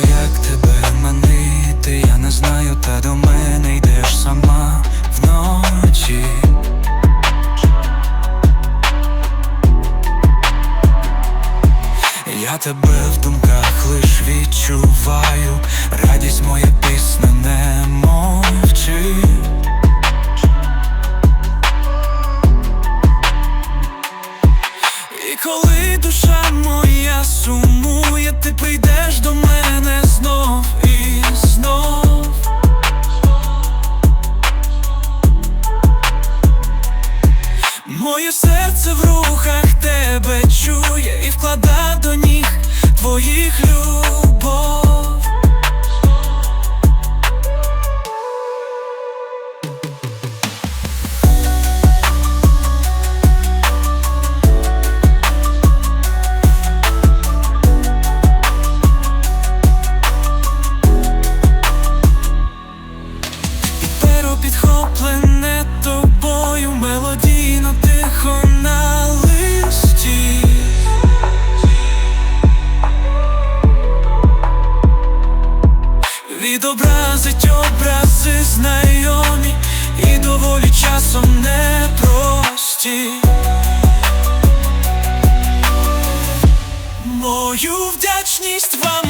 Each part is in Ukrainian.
Як тебе манити, я не знаю, та до мене йдеш сама вночі. Я тебе в думках лиш відчуваю, радість моя пісня не мовчи. І коли душа моя сумує, ти прийдеш до мене знов і знов. Моє серце в рухах тебе чує і вклада до ніг твоїх любов. Відобразить образи знайомі і доволі часом непрості. Мою вдячність вам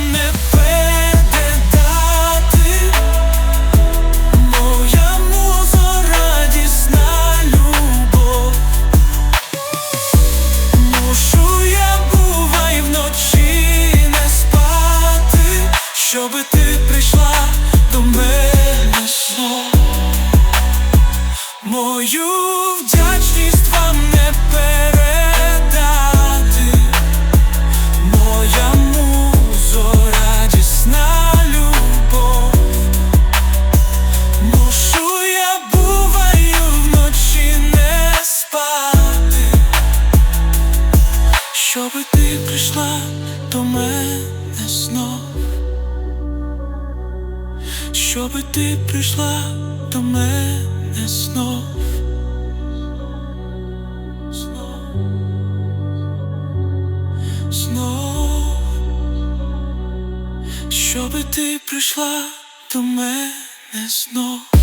Мою вдячність вам не передати. Моя музо радісна любов. Мушу я буваю вночі не спати, щоби ти прийшла до мене знов, щоби ти прийшла до мене знов. Знов. Знов. Щоби ти прийшла до мене знов.